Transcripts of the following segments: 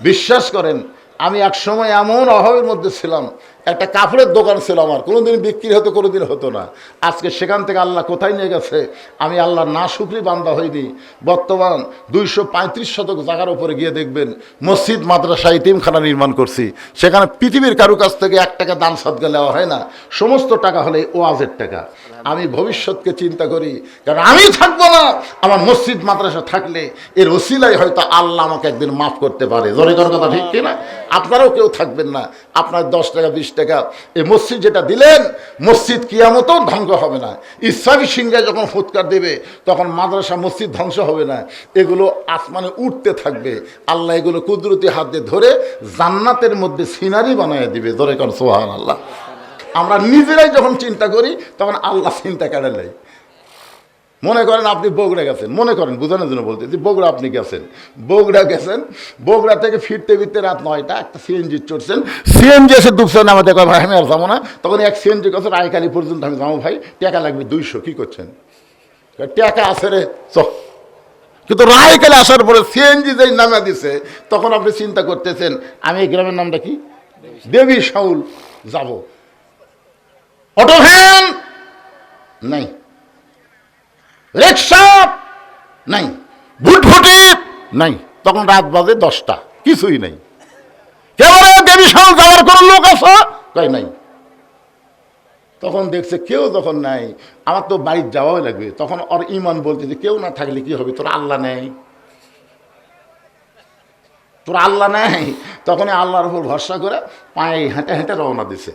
বিশ্বাস করেন আমি এক সময় এমন অভাবের মধ্যে ছিলাম একটা কাপড়ের দোকান ছিল আমার, কোনোদিন বিক্রি হতো, কোনোদিন হতো না। আজকে সেখান থেকে আল্লাহ কোথায় নিয়ে গেছে? আমি আল্লাহ না শুকরি বান্দা হইনি। বর্তমান দুইশো পঁয়ত্রিশ শতক জায়গার উপরে গিয়ে দেখবেন, মসজিদ মাদ্রাসা ইতিমখানা নির্মাণ করছি। সেখানে পৃথিবীর কারও কাছ থেকে এক টাকা দান সদ্গা নেওয়া হয় না। সমস্ত টাকা হলে ওয়াজের টাকা। আমি ভবিষ্যৎকে চিন্তা করি, কারণ আমি থাকব না। আমার মসজিদ, মাদ্রাসা থাকলে এর ওসিলাই হয়তো আল্লাহ আমাকে একদিন মাফ করতে পারে। জোরে কথা ঠিক কিনা? আপনারাও কেউ থাকবেন না। আপনার দশ টাকা, বিশ টাকা। এই মসজিদ যেটা দিলেন, মসজিদ কিয়ামতও ধ্বংস হবে না। ইসলামী সিংহে যখন ফুৎকার দেবে, তখন মাদ্রাসা মসজিদ ধ্বংস হবে না। এগুলো আসমানে উঠতে থাকবে। আল্লাহ এগুলো কুদরতি হাত ধরে জান্নাতের মধ্যে সিনারি বানিয়ে দিবে। ধরে কর সোহান আল্লাহ আমরা নিজেরাই যখন চিন্তা করি, তখন আল্লাহ চিন্তা নেয়। মনে করেন আপনি বগুড়া গেছেন, মনে করেন, বোঝানোর জন্য বলতে যে বগুড়া আপনি গেছেন। বগুড়া গেছেন, বগুড়া থেকে ফিরতে ফিরতে রাত নয়টা, একটা সিএনজি চড়ছেন। সিএনজি এসে ডুবছেন আমাদের ভাই, আমি আর যাব না। তখন এক সিএনজি কাছে রায়কালি পর্যন্ত আমি যাব ভাই, টাকা লাগবে দুইশো, কী করছেন? টাকা আছে রে, চ। কিন্তু রায়কালে আসার পরে সিএনজি যেই নামে দিছে, তখন আপনি চিন্তা করতেছেন, আমি এই গ্রামের নামটা কি? দেবী শাউল যাব। Auto van! নাই। রিক্সা? নাই। ভুটভুটি নাই। তখন রাত বাজে দশটা। কিছুই নাই। কেবল দেবী সাল যাওয়ার কোন লোক আছে? কই নাই। তখন দেখছে কেউ যখন নাই, আমার তো বাড়ির যাওয়াই লাগবে। তখন ওর ইমান বলতে যে, কেউ না থাকলে কি হবে? তোর আল্লাহ নেই। তোর আল্লাহ নেই। তখনই আল্লাহর উপর ভরসা করে পায়ে হেঁটে হেঁটে রওনা দিছে।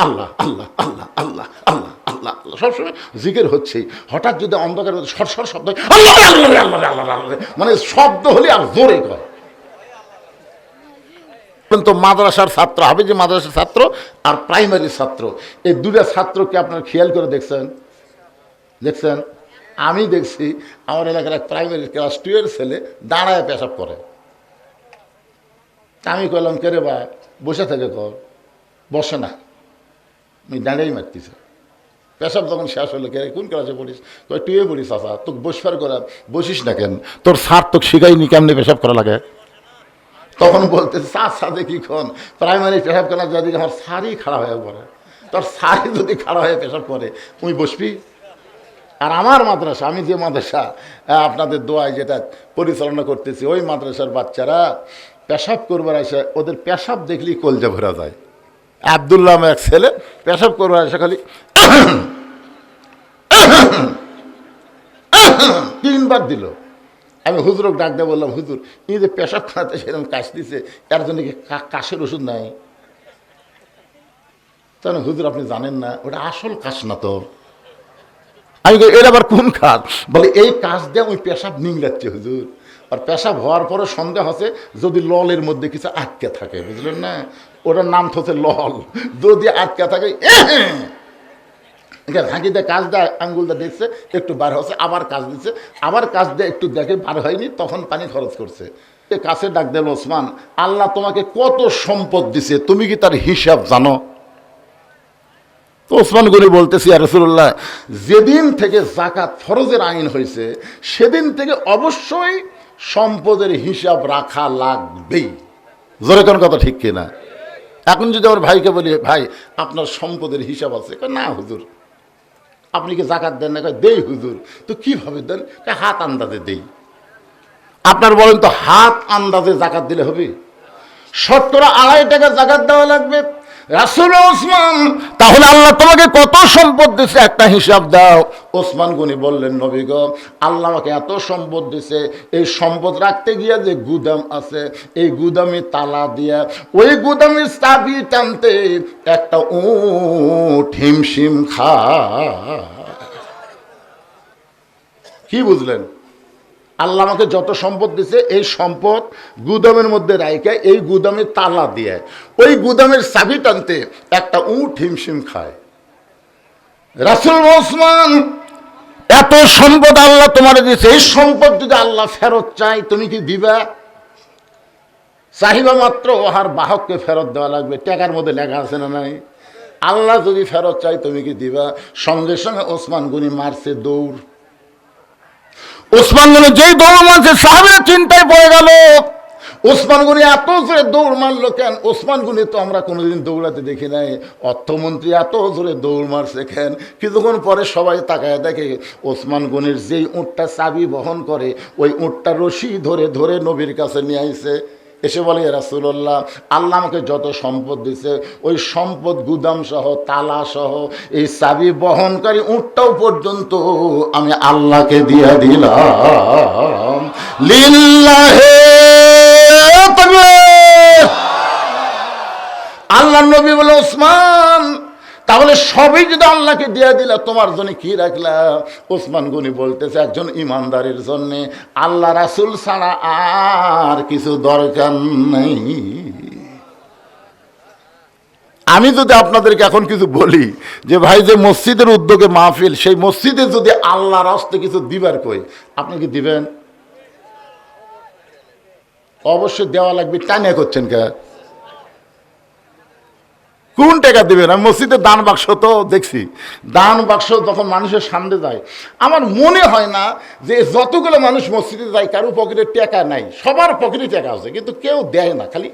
আল্লাহ আল্লাহ আল্লাহ আল্লাহ আল্লাহ আল্লাহ আল্লাহ সবসময় জিকের হচ্ছেই হঠাৎ যদি অন্ধকার সরসর শব্দ হয়, আল্লাহ আল্লাহ আল্লাহ আল্লাহ আল্লাহ মানে শব্দ হলে আর জোরে কয় কিন্তু মাদ্রাসার ছাত্র হবে যে মাদ্রাসার ছাত্র আর প্রাইমারি ছাত্র এই দুটা ছাত্রকে আপনার খেয়াল করে দেখছেন দেখছেন আমি দেখছি আমার এলাকার এক প্রাইমারি ক্লাস টু এর ছেলে দাঁড়ায় পেশাব করে আমি কইলাম কে রে ভাই বসে থেকে কর বসে না আমি দাঁড়িয়েই মারতেছে। পেশাব যখন শেষ হলো, কে কোন ক্লাসে পড়িস? কই টুয়ে পড়িস আসা তোকে বসবার করা, বসিস না কেন? তোর সার তোকে শিখাইনি কেমনি পেশাব করা লাগে? তখন বলতে সার সাথে কি খন প্রাইমারি পেশাব করা যদি আমার সারই খাড়া হয়ে পড়ে, তোর সারই যদি খাড়া হয়ে পেশাব করে, তুই বসবি? আর আমার মাদ্রাসা, আমি যে মাদ্রাসা আপনাদের দোয়ায় যেটা পরিচালনা করতেছি, ওই মাদ্রাসার বাচ্চারা পেশাব করবার এসে ওদের পেশাব দেখলেই কলজা ভরা যায়। আবদুল্লাহ আমার এক ছেলে, পেশাব করবার এসে খালি তিনবার দিল। আমি হুজুরক ডাক দিয়ে বললাম, হুজুর, এই যে পেশাব খানাতে সেরকম কাশ দিছে, এর জন্য কি কাশের ওষুধ নাই? তাহলে হুজুর, আপনি জানেন না, ওটা আসল কাশ না তো? আমি এর আবার কোন কাজ? বলে, এই কাজ দিয়ে ওই পেশাব নিংড়াচ্ছে হুজুর। আর পেশাব হওয়ার পরে সন্দেহ আছে, যদি ললের মধ্যে কিছু আটকে থাকে, বুঝলেন না? ওটার নাম হচ্ছে লল। যদি আটকে থাকে ফাঁকি দিয়ে কাজ দেয়, আঙ্গুলটা দেখছে, একটু বার হচ্ছে, আবার কাজ দিচ্ছে। আবার কাজ দিয়ে একটু দেখে বার হয়নি, তখন পানি খরচ করছে। এ কাছে ডাক দিল, ওসমান, আল্লাহ তোমাকে কত সম্পদ দিছে, তুমি কি তার হিসাব জানো? তো ওসমান গনি বলতেছি আর রসুল্লাহ যেদিন থেকে জাকাত ফরজের আইন হয়েছে সেদিন থেকে অবশ্যই সম্পদের হিসাব রাখা লাগবেই। জোরে কোন কথা ঠিক কিনা? এখন যদি আমার ভাইকে বলি, ভাই, আপনার সম্পদের হিসাব আছে। না, হুজুর। আপনি কি জাকাত দেন না? দেই, হুজুর। তো কীভাবে দেন? হাত আন্দাজে দেই। আপনার বলেন তো, হাত আন্দাজে জাকাত দিলে হবে? সত্তর আড়াই টাকা জাকাত দেওয়া লাগবে। রাসুল ওসমান, তাহলে আল্লাহ তোমাকে কত সম্পদ দিছে? একটা হিসাব দাও। ওসমান গনি বললেন, নবী গো, আল্লাহ আমাকে এত সম্পদ দিছে। এই সম্পদ রাখতে গিয়ে যে গুদাম আছে, এই গুদামে তালা দিয়া, ওই গুদামের চাবি টানতে একটা উঠ হিমশিম খা কি বুঝলেন? আল্লাহ আমাকে যত সম্পদ দিছে, এই সম্পদ গুদামের মধ্যে রাইকে এই গুদামে তালা দিয়ে। ওই গুদামের চাবি টানতে একটা উঠ হিমশিম খায়। রাসুল ওসমান, এত সম্পদ আল্লাহ তোমার দিয়েছে এই সম্পদ যদি আল্লাহ ফেরত চাই তুমি কি দিবা? চাহিবা মাত্র ওহার বাহককে ফেরত দেওয়া লাগবে। টাকার মধ্যে লেখা আছে না নাই? আল্লাহ যদি ফেরত চাই তুমি কি দিবা? সঙ্গে সঙ্গে ওসমান গুনি মারছে দৌড়। ওসমান গনি যেই দৌড় মারছে, সাহাবের চিন্তায় পড়ে গেল। ওসমান গনি এত জোরে দৌড় মারলো কেন? ওসমান গনি তো আমরা কোনোদিন দৌড়াতে দেখি নাই। অর্থমন্ত্রী এত জোরে দৌড় মারছে কেন? কিছুক্ষণ পরে সবাই তাকায় দেখে ওসমান গনির যেই উঁটটা চাবি বহন করে, ওই উঁটটা রশি ধরে ধরে নবীর কাছে নিয়ে আইছে। এসে বলে রাসুল্লাহ আল্লাহ আমাকে যত সম্পদ দিছে ওই সম্পদ গুদাম সহ তালা সহ এই চাবি বহনকারী উঁটটাও পর্যন্ত আমি আল্লাহকে দিয়ে দিলাম লিল্লাহে। আল্লাহ নবী বলে, ওসমান তাহলে সবই যদি আল্লাহকে দিয়ে দিলা, তোমার জন্য কি রাখলা? ওসমান গনি বলতেছে, একজন ইমানদারের জন্য আল্লাহ রাসুল ছাড়া আর কিছু দরকার নেই। আমি যদি আপনাদেরকে এখন কিছু বলি, যে ভাই, যে মসজিদের উদ্যোগে মাহফিল, সেই মসজিদে যদি আল্লাহর হস্তে কিছু দিবার কই, আপনি কি দিবেন? অবশ্যই দেওয়া লাগবে, টানিয়া করছেন কে? কোন টাকা দিবেন? আমি মসজিদে দান বাক্স তো দেখছি। দান বাক্স যখন মানুষের সামনে যায়, আমার মনে হয় না যে যতগুলো মানুষ মসজিদে যায়, কারও পকেটে টাকা নাই। সবার পকেটে টাকা আছে, কিন্তু কেউ দেয় না খালি।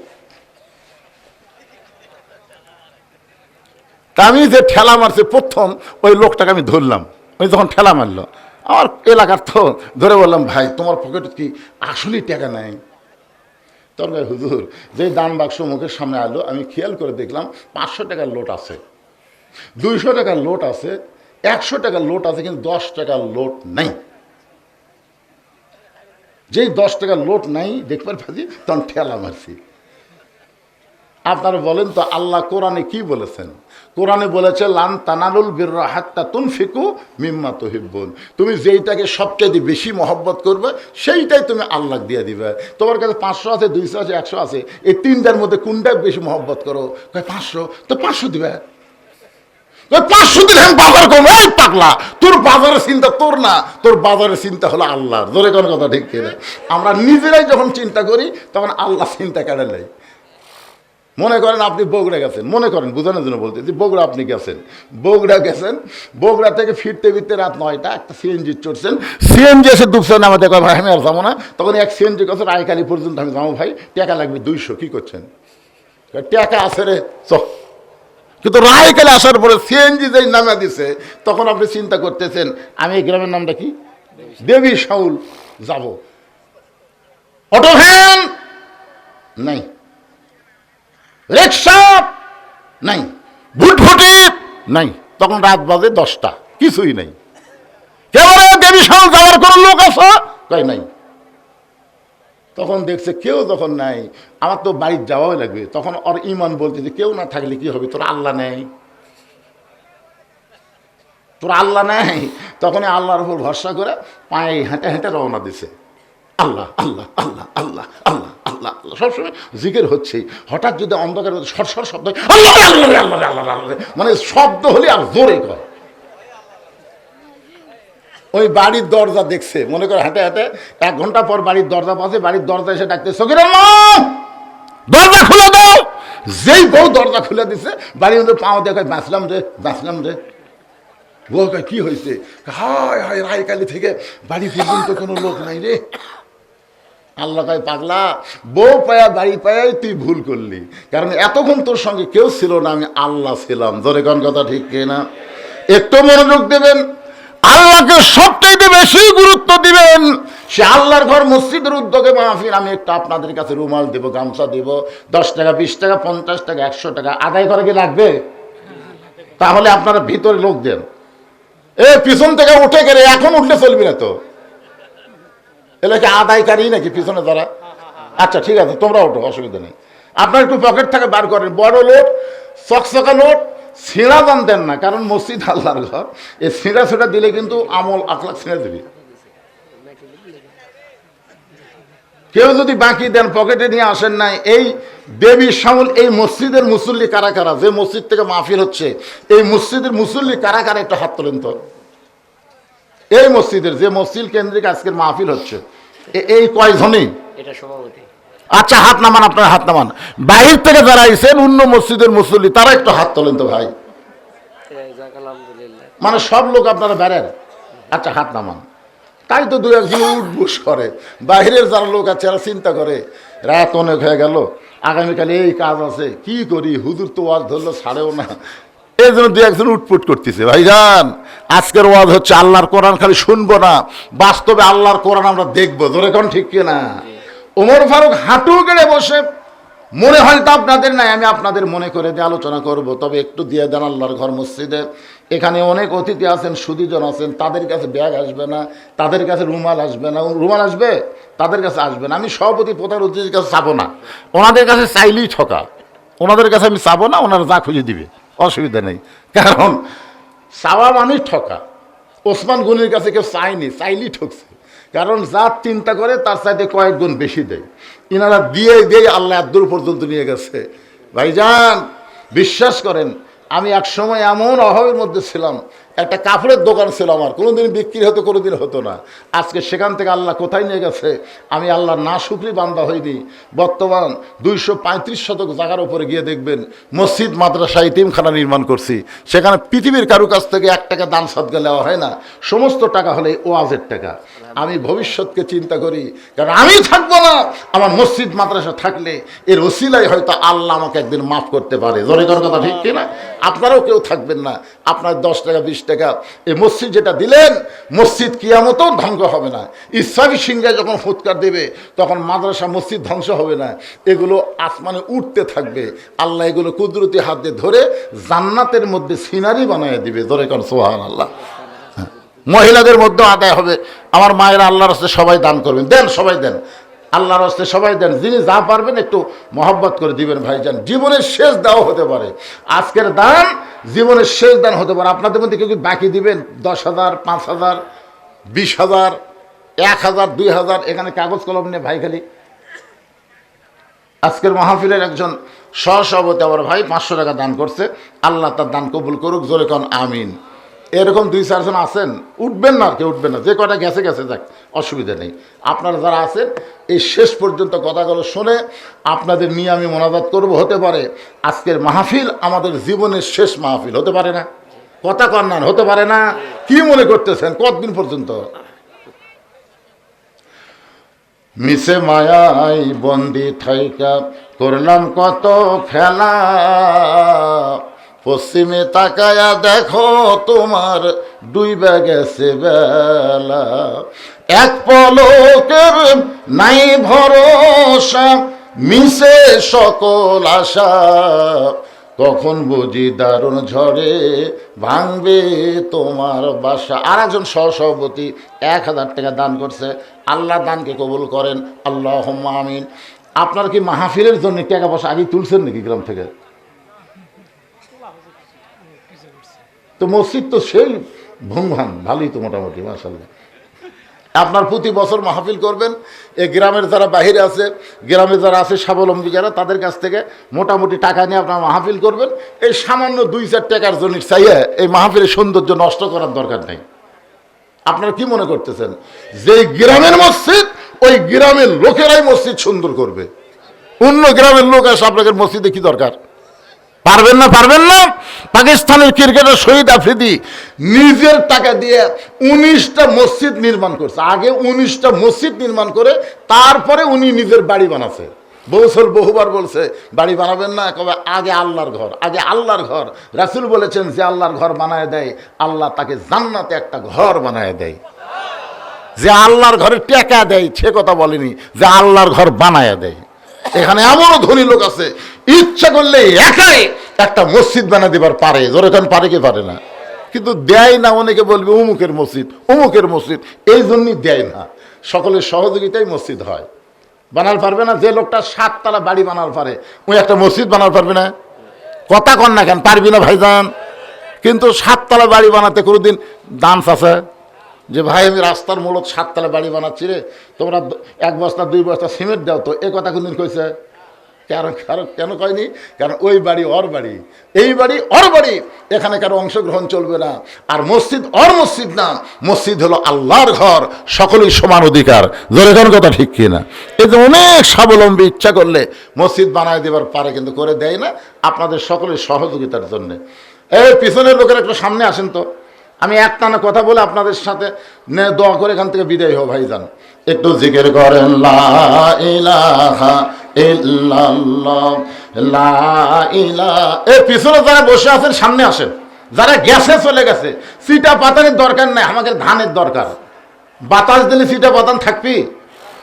তা আমি যে ঠেলা মারছে, প্রথম ওই লোকটাকে আমি ধরলাম। ওই যখন ঠেলা মারলো, আমার এলাকার তো ধরে বললাম, ভাই, তোমার পকেটে কি আসলেই টাকা নাই? তখন হুজুর, যে দান বাক্স মুখের সামনে আলো আমি খেয়াল করে দেখলাম পাঁচশো টাকার লোট আছে। দুইশো টাকার লোট আছে, একশো টাকার লোট আছে, কিন্তু দশ টাকার লোট নাই। যেই দশ টাকার লোট নাই, দেখবার ফাঁসি তখন ঠেলা মারছি। আপনারা বলেন তো, আল্লাহ কোরআনে কি বলেছেন? কোরআনে বলেছে, লান তানারুল বিররা হাত্তা তুনফিকু মিম্মা তহিব্বুন। তুমি যেইটাকে সবচেয়ে বেশি মহব্বত করবে, সেইটাই তুমি আল্লাহ দিয়ে দিবে। তোমার কাছে পাঁচশো আছে, দুইশো আছে, একশো আছে, এই তিনটার মধ্যে কোনটা বেশি মহব্বত করো? পাঁচশো। তো পাঁচশো দিবে। পাঁচশো দিলে আমি বাজার করব? এই পাগলা, তোর বাজারের চিন্তা তোর না, তোর বাজারের চিন্তা হলো আল্লাহর। ধরে কোনো কথা ঠিক কিনা? আমরা নিজেরাই যখন চিন্তা করি, তখন আল্লাহ চিন্তা কেড়ে নেয়। মনে করেন আপনি বগুড়া গেছেন, মনে করেন, বোঝানোর জন্য বলতে যে বগুড়া আপনি গেছেন। বগুড়া গেছেন, বগুড়া থেকে ফিরতে ফিরতে রাত নয়টা, একটা সিএনজি চড়ছেন, সিএনজি এসে ডুবছেন আমাদের ভাই, আমি আর যাব না। তখন এক সিএনজি কাছে রায়কালি পর্যন্ত আমি যাব ভাই, টাকা লাগবে দুইশো, কী করছেন? টাকা আছে রে, চ। কিন্তু রায়কালে আসার পরে সিএনজি যেই নামে দিছে, তখন আপনি চিন্তা করতেছেন, আমি এই গ্রামের নামটা কি? দেবী শাউল যাব। Auto van? নাই। রিক্সা? নাই। ভুটভুটি নাই। তখন রাত বাজে দশটা। কিছুই নাই। কেবল দেবী সাল যাওয়ার কোনো লোক আছে? কই নাই। তখন দেখছে কেউ যখন নাই, আমার তো বাড়ির যাওয়াই লাগবে। তখন ওর ইমান বলতে যে কেউ না থাকলে কি হবে? তোর আল্লাহ নেই। তোর আল্লাহ নেই। তখন আল্লাহর উপর ভরসা করে পায়ে হেঁটে হেঁটে রওনা দিছে। আল্লাহ আল্লাহ আল্লাহ আল্লাহ আল্লাহ আল্লাহ আল্লাহ সবসময় জিকের হচ্ছে হঠাৎ যদি অন্ধকার সরসর শব্দ হয়, আল্লাহ আল্লাহ আল্লাহ আল্লাহ আল্লাহ মানে শব্দ হলে আর জোরে কয় ওই বাড়ির দরজা দেখছে মনে করে হাঁটে হাঁটে এক ঘণ্টা পর বাড়ির দরজা পাশে বাড়ির দরজা এসে ডাকতে সকির দরজা খুলে দাও যেই বউ দরজা খুলে দিছে বাড়ির মধ্যে পাও দেখে বাঁচলাম রে বাঁচলাম রে বউ কি হয়েছে হায় হায় রায়কালি থেকে বাড়ি পর্যন্ত কোনো লোক নাই রে আল্লাহ কয়, পাগলা, বউ পায়া, বাড়ি পায়াই তুই ভুল করলি। কারণ এতক্ষণ তোর সঙ্গে কেউ ছিল না, আমি আল্লাহ ছিলাম। ধরে কোন কথা ঠিক কিনা? একটু মনোযোগ দেবেন, আল্লাহকে সবচেয়ে বেশি গুরুত্ব দিবেন। সে আল্লাহর ঘর, মসজিদের উদ্যোগে মাহফিল, আমি একটু আপনাদের কাছে রুমাল দেব, গামছা দেব, দশ টাকা, বিশ টাকা, পঞ্চাশ টাকা, একশো টাকা। আদায় করা কি লাগবে? তাহলে আপনারা ভিতরে লোক দেন। এ, পিছন থেকে উঠে গেলে, এখন উঠলে চলবি না তো। এলাকা আদায়কারী নাকি পিছনে যারা আচ্ছা ঠিক আছে, তোমরা ওঠো, অসুবিধা নেই। আপনার একটু পকেট থেকে বার করেন, বড় লোট চকচকা লোট ছিঁড়া দান দেন না, কারণ মসজিদ আল্লাহর ঘর, এই ছিঁড়া ছিঁড়া দিলে কিন্তু আমল, আখলাখ ছিঁড়ে দেবে। কেউ যদি বাকি দেন পকেটে নিয়ে আসেন নাই, এই দেবী শামুল এই মসজিদের মুসল্লি কারা কারা? যে মসজিদ থেকে মাহফিল হচ্ছে, এই মসজিদের মুসল্লি কারা কারা? একটা হাত তোলেন তো। এই মসজিদের যে মসজিদ কেন্দ্রিক আজকের মাহফিল হচ্ছে। এই কয়জনই? এটা সভাপতি। আচ্ছা হাত নামান আপনার হাত নামান। বাহির থেকে যারা আইসেন অন্য মসজিদের মুসল্লি তারা একটু হাত তোলেন তো ভাই। মানে সব লোক আপনারা বেড়েন? আচ্ছা হাত নামান। তাই তো দু একজন উঠবুস করে। বাইরের যারা লোক আছে এরা চিন্তা করে রাত অনেক হয়ে গেল আগামীকাল এই কাজ আছে কি করি? হুজুর তো ওয়াজ ধরলো ছাড়েও না। এই জন্য দু একজন উটপুট করতেছে, ভাইজান, আজকের ওয়াজ হচ্ছে আল্লাহর কোরআন খালি শুনব না, বাস্তবে আল্লাহর কোরআন আমরা দেখব, ধরে কোন ঠিক কিনা? ওমর ফারুক হাঁটু গেড়ে বসে, মনে হয় তো আপনাদের নাই, আমি আপনাদের মনে করে দিয়ে আলোচনা করব, তবে একটু দিয়ে দেন আল্লাহর ঘর মসজিদে। এখানে অনেক অতিথি আছেন, সুদীজন আছেন, তাদের কাছে ব্যাগ আসবে না, তাদের কাছে রুমাল আসবে না, রুমাল আসবে? তাদের কাছে আসবে না, আমি সভাপতি প্রধান অতিথির কাছে চাবো না, ওনাদের কাছে চাইলেই ঠকা ওনাদের কাছে আমি চাবো না, ওনারা যা খুঁজে দিবে। অসুবিধা নেই। কারণ চাওয়া মানেই ঠকা। ওসমান গুনির কাছে কেউ চায়নি, চাইলেই ঠকছে। কারণ যা চিন্তা করে তার চাইতে কয়েক গুণ বেশি দেয়। ইনারা দিয়ে দিয়ে আল্লাহ দূর পর্যন্ত নিয়ে গেছে। ভাইজান, বিশ্বাস করেন, আমি এক সময় এমন অভাবের মধ্যে ছিলাম একটা কাপড়ের দোকান ছিল আমার কোনোদিন বিক্রি হতো, কোনোদিন হতো না। আজকে সেখান থেকে আল্লাহ কোথায় নিয়ে গেছে? আমি আল্লাহ না শুকরি বান্দা হইনি। বর্তমান দুইশো পঁয়ত্রিশ শতক জায়গার উপরে গিয়ে দেখবেন, মসজিদ, মাদ্রাসা ইতিমখানা নির্মাণ করছি। সেখানে পৃথিবীর কারও কাছ থেকে এক টাকা দান সাদগা নেওয়া হয় না। সমস্ত টাকা হলে ওয়াজের টাকা। আমি ভবিষ্যৎকে চিন্তা করি। কারণ আমি থাকব না। আমার মসজিদ, মাদ্রাসা থাকলে এর ওসিলাই হয়তো আল্লাহ আমাকে একদিন মাফ করতে পারে। জোরে কথা ঠিক কিনা? আপনারাও কেউ থাকবেন না। আপনার দশ টাকা, বিশ টাকা, এই মসজিদ যেটা দিলেন, মসজিদ কিয়ামতও ধ্বংস হবে না। ইসলামী সিংহায় যখন ফুৎকার দেবে, তখন মাদ্রাসা, মসজিদ ধ্বংস হবে না। এগুলো আসমানে উঠতে থাকবে। আল্লাহ এগুলো কুদরতি হাত দিয়ে ধরে জান্নাতের মধ্যে সিনারি বানিয়ে দিবে। ধরে কারণ সোহান আল্লাহ মহিলাদের মধ্যে আদায় হবে। আমার মায়েরা আল্লাহর হস্তে সবাই দান করবেন। দেন, সবাই দেন। আল্লাহর হস্তে সবাই দেন। যিনি যা পারবেন একটু মহব্বত করে দিবেন ভাইজান। জীবনের শেষ দাও হতে পারে। আজকের দান জীবনের শেষ দান হতে পারে। আপনাদের মধ্যে কেউ কি বাকি দিবেন? দশ হাজার, পাঁচ হাজার, বিশ হাজার, এক হাজার, দুই হাজার? এখানে কাগজ কলম নিয়ে ভাই খালি। আজকের মাহফিলের একজন সহসভাপতি আমার ভাই পাঁচশো টাকা দান করছে। আল্লাহ তার দান কবুল করুক। জোরে কন, আমিন। এরকম দুই চারজন আছেন, উঠবেন না আর কেউ উঠবেন না। যে কটা গেছে গেছে, যাক, অসুবিধা নেই। আপনারা যারা আছেন, এই শেষ পর্যন্ত কথাগুলো শুনে আপনাদের নিয়ে আমি মোনাজাত করব, হতে পারে আজকের মাহফিল আমাদের জীবনের শেষ মাহফিল, হতে পারে না। কথা কন্যান হতে পারে না। কি মনে করতেছেন, কতদিন পর্যন্ত? মিশে মায়াই বন্দি থাইকা করলাম কত খেলা পশ্চিমে তাকায়া দেখো তোমার ডুইবা গেছে বেলা। এক পলকের নাই ভরসা, মিশে সকল আশা। কখন বুঝি দারুণ ঝড়ে ভাঙবে তোমার বাসা। আর একজন সহসভাপতি এক হাজার টাকা দান করছে। আল্লাহ দানকে কবুল করেন। আল্লাহ আমিন। আপনার কি মাহফিলের জন্য টাকা পয়সা আগে তুলছেন নাকি গ্রাম থেকে? তো মসজিদ তো সেই ভুংভাং ভালোই তো মোটামুটি মাসাল্লাহ আপনার প্রতি বছর মাহফিল করবেন এই গ্রামের যারা বাহিরে আছে গ্রামে যারা আছে স্বাবলম্বী যারা, তাদের কাছ থেকে মোটামুটি টাকা নিয়ে আপনার মাহফিল করবেন। এই সামান্য দুই চার টাকার জন্য চাইয়ে এই মাহফিলের সৌন্দর্য নষ্ট করার দরকার নেই। আপনারা কি মনে করতেছেন? যে গ্রামের মসজিদ, ওই গ্রামের লোকেরাই মসজিদ সুন্দর করবে। অন্য গ্রামের লোক আসে আপনাদের মসজিদে কি দরকার? পারবেন না পারবেন না। পাকিস্তানের ক্রিকেটার শহীদ আফ্রিদি নিজের টাকা দিয়ে উনিশটা মসজিদ নির্মাণ করছে। আগে উনিশটা মসজিদ নির্মাণ করে তারপরে উনি নিজের বাড়ি বানাচ্ছে। বছর বহুবার বলছে, বাড়ি বানাবেন না, কবে? আগে আল্লাহর ঘর, আগে আল্লাহর ঘর। রাসুল বলেছেন যে, আল্লাহর ঘর বানায় দেয়, আল্লাহ তাকে জান্নাতে একটা ঘর বানায় দেয়। যে আল্লাহর ঘরে টেকা দেয়, সে কথা বলেনি, যে আল্লাহর ঘর বানায় দেয়। এখানে এমনও ধনী লোক আছে ইচ্ছা করলে একাই একটা মসজিদ বানা দিবার পারে। কারণ পারে কি পারে না। কিন্তু দেয় না অনেকে বলবে উমুকের মসজিদ উমুকের মসজিদ। এই জন্যই দেয় না। সকলের সহযোগিতাই মসজিদ হয়। বানাল পারবে না, যে লোকটা সাততলা বাড়ি বানাল পারে, ওই একটা মসজিদ বানাল পারবে না। কথা কন না কেন, পারবি না ভাইজান। কিন্তু সাততলা বাড়ি বানাতে কোনোদিন ডান্স আছে? যে ভাই, আমি রাস্তার মূলত সাততলা বাড়ি বানাচ্ছি রে, তোমরা এক বস্তা, দুই বস্তা সিমেন্ট দাও তো, এ কথা কোনদিন কইছে? কেন কারণ কেন কয়নি? কারণ ওই বাড়ি ওর বাড়ি। এই বাড়ি ওর বাড়ি। এখানে কারও অংশগ্রহণ চলবে না। আর মসজিদ ওর মসজিদ না। মসজিদ হলো আল্লাহর ঘর। সকলেই সমান অধিকার। জোরে কোন কথা ঠিক কি না এই যে অনেক স্বাবলম্বী ইচ্ছা করলে মসজিদ বানায় দেবার পারে কিন্তু করে দেয় না। আপনাদের সকলের সহযোগিতার জন্যে। এই পিছনের লোকের একটু সামনে আসেন তো। আমি একটানা কথা বলে আপনাদের সাথে দোয়া করে এখান থেকে বিদায় হো ভাই জানো। একটু জিকির করেন, লা পিছনে যারা বসে আছেন, সামনে আসেন। যারা গ্যাসে চলে গেছে, সিটা পাতানের দরকার নাই, আমাদের ধানের দরকার। বাতাস দিলে সিটা পাতান থাকবি?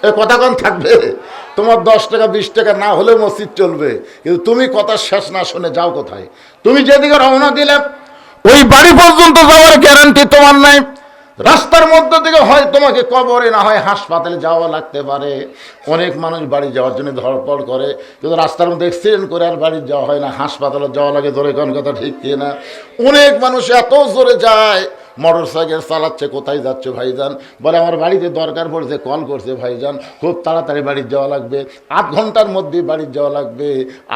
এ কথা কন, থাকবে? তোমার দশ টাকা, বিশ টাকা না হলে মসজিদ চলবে। কিন্তু তুমি কথা শেষ না শুনে যাও কোথায়? তুমি যেদিকে রওনা দিলে ওই বাড়ি পর্যন্ত যাওয়ার গ্যারান্টি তোমার নাই। রাস্তার মধ্য থেকে হয় তোমাকে কবরে না হয় হাসপাতালে যাওয়া লাগতে পারে। অনেক মানুষ বাড়ি যাওয়ার জন্য ধরপড় করে, কিন্তু রাস্তার মধ্যে অ্যাক্সিডেন্ট করে আর বাড়ি যাওয়া হয় না, হাসপাতালে যাওয়া লাগে ধরে কোন কথা ঠিক কিনা। না অনেক মানুষ এত জোরে যায় মোটর সাইকেল চালাচ্ছে, কোথায় যাচ্ছে ভাইজান? বলে, আমার বাড়িতে দরকার পড়ছে কল করছে ভাইজান। খুব তাড়াতাড়ি বাড়ি যাওয়া লাগবে। আধ ঘণ্টার মধ্যে বাড়ি যাওয়া লাগবে।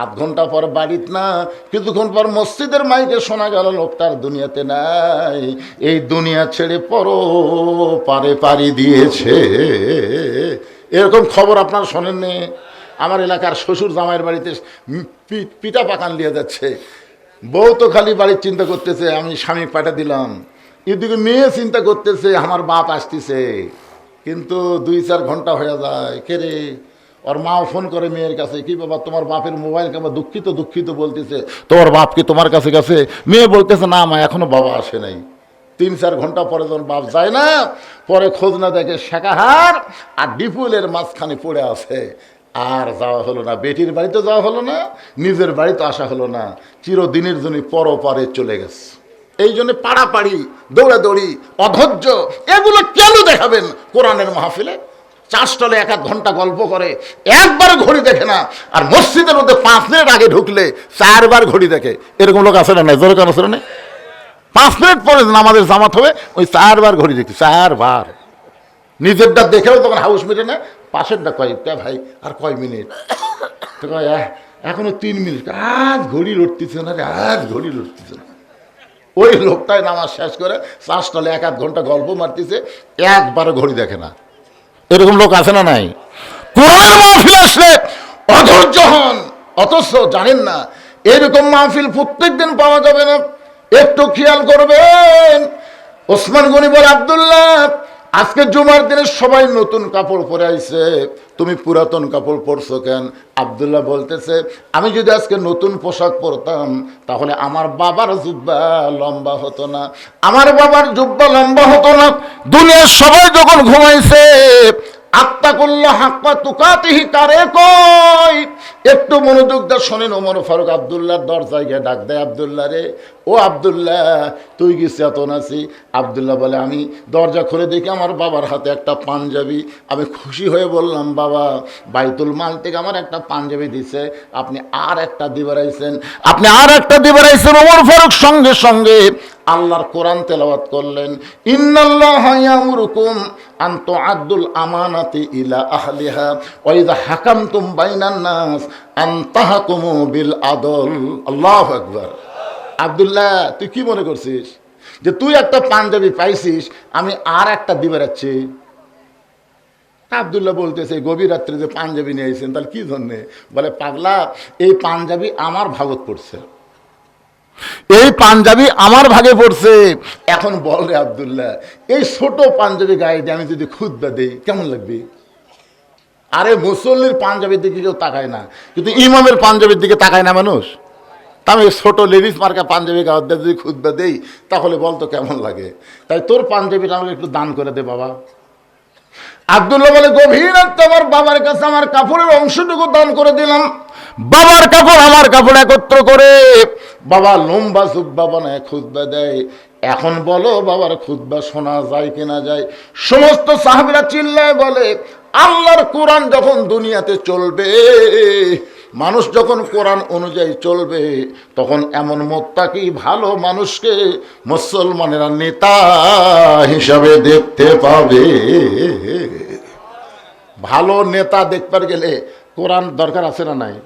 আধ ঘণ্টা পর বাড়িত না, কিছুক্ষণ পর মসজিদের মাইকে শোনা গেল, লোকটার দুনিয়াতে নাই। এই দুনিয়া ছেড়ে পরো, পারে পাড়ি দিয়েছে। এরকম খবর আপনারা শোনেননি? আমার এলাকার শ্বশুর জামাইয়ের বাড়িতে পিঠা পাকান নিয়ে যাচ্ছে। বউ তো খালি বাড়ির চিন্তা করতেছে, আমি স্বামী পাঠা দিলাম। এদিকে মেয়ে চিন্তা করতেছে, আমার বাপ আসতেছে। কিন্তু দুই চার ঘণ্টা হয়ে যায়, কে রে? ওর মাও ফোন করে মেয়ের কাছে, কি বাবা, তোমার বাপের মোবাইল কেমন দুঃখিত দুঃখিত বলতেছে। তোমার বাপ কি তোমার কাছে কাছে মেয়ে বলতেছে, না মা, এখনও বাবা আসে নাই। তিন চার ঘণ্টা পরে যখন বাপ যায় না, পরে খোঁজ না দেখে শেখাহার আর ডিপুলের মাঝখানে পড়ে আছে, আর যাওয়া হলো না, বেটির বাড়িতে যাওয়া হলো না, নিজের বাড়িতে আসা হলো না, চিরদিনের জন্য পরপারে চলে গেছে। এই জন্য পাড়াপাড়ি, দৌড়াদৌড়ি, অধৈর্য, এগুলো কেন দেখাবেন কোরআনের মাহফিলে? চাষটলে এক এক ঘণ্টা গল্প করে, একবার ঘড়ি দেখে না, আর মসজিদের মধ্যে পাঁচ মিনিট আগে ঢুকলে চারবার ঘড়ি দেখে। এরকম লোক আছে না নাই? জোরে কেন আছে না পাঁচ মিনিট পরে আমাদের জামাত হবে, ওই চারবার ঘড়ি দেখি চারবার। নিজেরটা দেখেও তখন হাউস মিটে না, পাশেরটা কয়েকটা ভাই, আর কয় মিনিট? তো কয় এখনও তিন মিনিট, আজ ঘড়ি লড়তেছে না রে, আজ ঘড়ি লড়তেছে না। ওই লোকটাই নামাজ শেষ করে চাষটলে এক আধ ঘণ্টা গল্প মারতেছে একবার ঘড়ি দেখে না। এরকম লোক আছে না নাই? কোরআন মাহফিল আসলে অধৈর্য হন, অথচ জানেন না, এরকম মাহফিল প্রত্যেক দিন পাওয়া যাবে না। একটু খেয়াল করবেন, ওসমান গনি বল আবদুল্লাহ আজকে জুমার দিনে সবাই নতুন কাপড় পরে আইছে। তুমি পুরাতন কাপড় পরছো কেন? আবদুল্লাহ বলতেছে, আমি যদি আজকে নতুন পোশাক পরতাম, তাহলে আমার বাবার জুব্বা লম্বা হতো না। আমার বাবার জুব্বা লম্বা হতো না। দুনিয়ার সবাই যখন ঘুমাইছে একটু মনোযোগ দা শোনেন ওমর ফারুক দরজায় গিয়ে ডাক দেয়, আবদুল্লাহ রে, ও আবদুল্লাহ, তুই আবদুল্লাহ বলে, আমি দরজা খুলে দেখি আমার বাবার হাতে একটা পাঞ্জাবি। আমি খুশি হয়ে বললাম, বাবা, বাইতুল মাল থেকে আমার একটা পাঞ্জাবি দিছে, আপনি আর একটা দিবারাইছেন আপনি আর একটা দিবারাইছেন ওমর ফারুক সঙ্গে সঙ্গে। আল্লাহর কোরআন তেলাওয়াত করলেন, ইন্নাল্লাহ ইয়ামুরুকুম আন তুআদ্দুল আমানাতি ইলা আহলিহা, ওয়া ইযা হাকামতুম বাইনান নাস আন তাহকুমু বিল আদল। আল্লাহু আকবার। আব্দুল্লাহ, তুই কি মনে করছিস যে তুই একটা পাঞ্জাবি পাইছিস, আমি আর একটা দিবে রাখছি? আবদুল্লাহ বলতেছে গভীর রাত্রে যে পাঞ্জাবি নিয়েছেন তাহলে কি জন্যে? বলে, পাগলা, এই পাঞ্জাবি আমার ভাগত পড়ছে। এই পাঞ্জাবি আমার ভাগে পড়ছে। এখন বল রে আবদুল্লাহ, এই ছোট পাঞ্জাবি গায়ে দিয়ে আমি যদি খুদ্া দেই, কেমন লাগবে? আরে মুসল্লির পাঞ্জাবির দিকে কেউ তাকায় না, কিন্তু ইমামের পাঞ্জাবির দিকে তাকায় না মানুষ। আমি ছোট লেডিস মার্কা পাঞ্জাবি গাওয়ার যদি খুদ্া দেই, তাহলে বলতো কেমন লাগে? তাই তোর পাঞ্জাবিটা আমাকে একটু দান করে দে বাবা। আবদুল্লাহ বলে, গভীর রাত্রে আমার বাবার কাছে আমার কাপড়ের অংশটুকু দান করে দিলাম। বাবার কাপড় আমার কাপড় একত্র করে, বাবা লম্বা বাবা বানায় খুদ্া দেয়। এখন বলো, বাবার খুদ্া শোনা যায় কিনা যায়? সমস্ত সাহাবিরা চিল্লায় বলে, আল্লাহর কোরআন যখন দুনিয়াতে চলবে মানুষ যখন কোরআন অনুযায়ী চলবে, তখন এমন মোত্তাকি ভালো মানুষকে মুসলমানেরা নেতা হিসাবে দেখতে পাবে। ভালো নেতা দেখবার গেলে কোরআন দরকার আছে না নাই?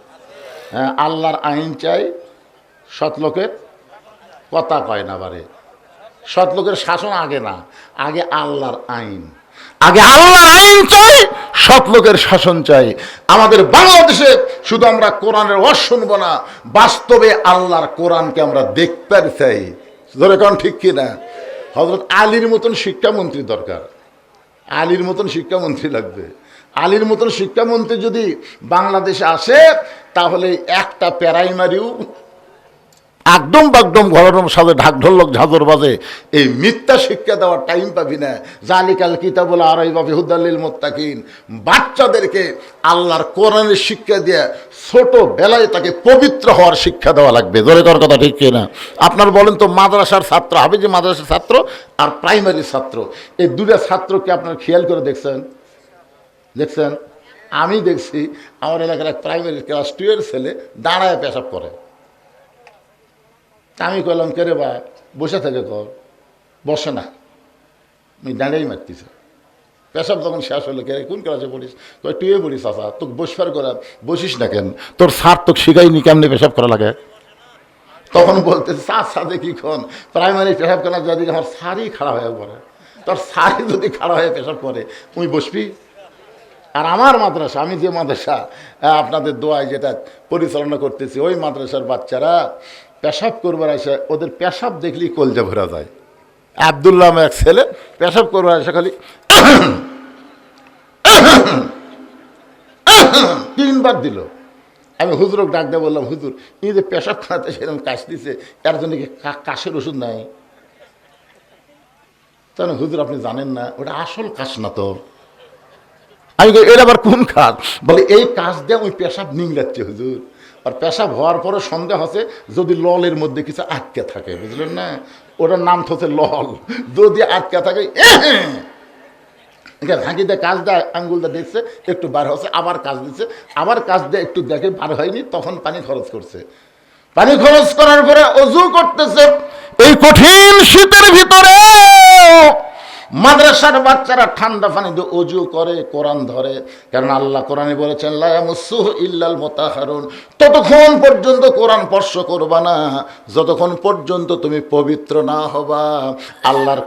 হ্যাঁ আল্লাহর আইন চাই, সৎ লোকের কথা কয় না বারে। সৎ লোকের শাসন আগে না, আগে আল্লাহর আইন। আগে আল্লাহর আইন চাই সৎ লোকের শাসন চাই। আমাদের বাংলাদেশে শুধু আমরা কোরআনের ওয়াজ শুনব না, বাস্তবে আল্লাহর কোরআনকে আমরা দেখতে চাই। ধরে কারণ ঠিক কিনা হজরত আলীর মতন শিক্ষামন্ত্রী দরকার। আলীর মতন শিক্ষামন্ত্রী লাগবে। আলীর মতন শিক্ষামন্ত্রী যদি বাংলাদেশে আসে, তাহলে একটা প্রাইমারিও একদম বাকদম ঘররম সাথে ঢাক ঢোলক ঝাঁদর বাজে। এই মিথ্যা শিক্ষা দেওয়ার টাইম পাবি না। জালিকাল কিতাবুল আড়াই বাবি হুদাল্লিল মোত্তাকিন। বাচ্চাদেরকে আল্লাহর কোরআনের শিক্ষা দিয়ে ছোট বেলায় তাকে পবিত্র হওয়ার শিক্ষা দেওয়া লাগবে। জোরে কর কথা ঠিক না আপনার বলেন তো, মাদ্রাসার ছাত্র হবে যে মাদ্রাসার ছাত্র আর প্রাইমারি ছাত্র। এই দুটা ছাত্রকে আপনার খেয়াল করে দেখছেন? দেখছেন? আমি দেখছি, আমার এলাকার এক প্রাইমারি ক্লাস টু এর ছেলে দাঁড়ায় পেশাব করে। তা আমি কইলাম, কে রে বা বসে থাকে কর, বসে না। আমি দাঁড়িয়েই মারতেছে। পেশাব তখন শেষ হলো, কে কোন ক্লাসে পড়িস? কয়, টুয়ে পড়িস আসা তোকে বসবার করা, বসিস না কেন? তোর স্যার তোকে শিখাইনি কেমনি পেশাব করা লাগে? তখন বলতে স্যার সাথে কি খন প্রাইমারি পেশাব করা যদি আমার সারই খাড়া হয়ে পড়ে, তোর সারই যদি খাড়া হয়ে পেশাব করে, তুই বসবি? আর আমার মাদ্রাসা, আমি যে মাদ্রাসা আপনাদের দোয়ায় যেটা পরিচালনা করতেছি, ওই মাদ্রাসার বাচ্চারা পেশাব করবার আসে ওদের পেশাব দেখলেই কলজা ভরা যায়। আবদুল্লাহ এক ছেলে পেশাব করবার আসে খালি তিনবার দিল। আমি হুজুরক ডাক দিয়ে বললাম, হুজুর, এই যে পেশাব খানাতে সেরকম কাশ দিছে, এর জন্য কি কাশের ওষুধ নাই? তাহলে হুজুর, আপনি জানেন না, ওটা আসল কাশ না তো? আমি এটা আবার কোন কাজ? বলে, এই কাজ দিয়ে ওই পেশাব নিংড়াচ্ছে, হুজুর। আর পেশাব হওয়ার পরে সন্দেহ আছে যদি ললের মধ্যে কিছু আটকে থাকে, বুঝলেন না? ওটার নাম হচ্ছে লল। যদি আটকে থাকে ঝাঁকি দিয়ে কাজ দেয়, আঙ্গুলটা দেখছে একটু বার হচ্ছে, আবার কাজ দিচ্ছে, আবার কাজ দিয়ে একটু দেখে বার হয়নি, তখন পানি খরচ করছে। পানি খরচ করার পরে অজু করতেছে। এই কঠিন শীতের ভিতরে মাদ্রাসার বাচ্চারা ঠান্ডা পানি দিয়ে অজু করে, কোরআন ধরে। কারণ আল্লাহ কোরআনে বলেছেন লায়ামুসুহ ইল্লাল মোতাহারুন। ততক্ষণ পর্যন্ত কোরআন স্পর্শ করবা না। যতক্ষণ পর্যন্ত তুমি পবিত্র না হবা, আল্লাহর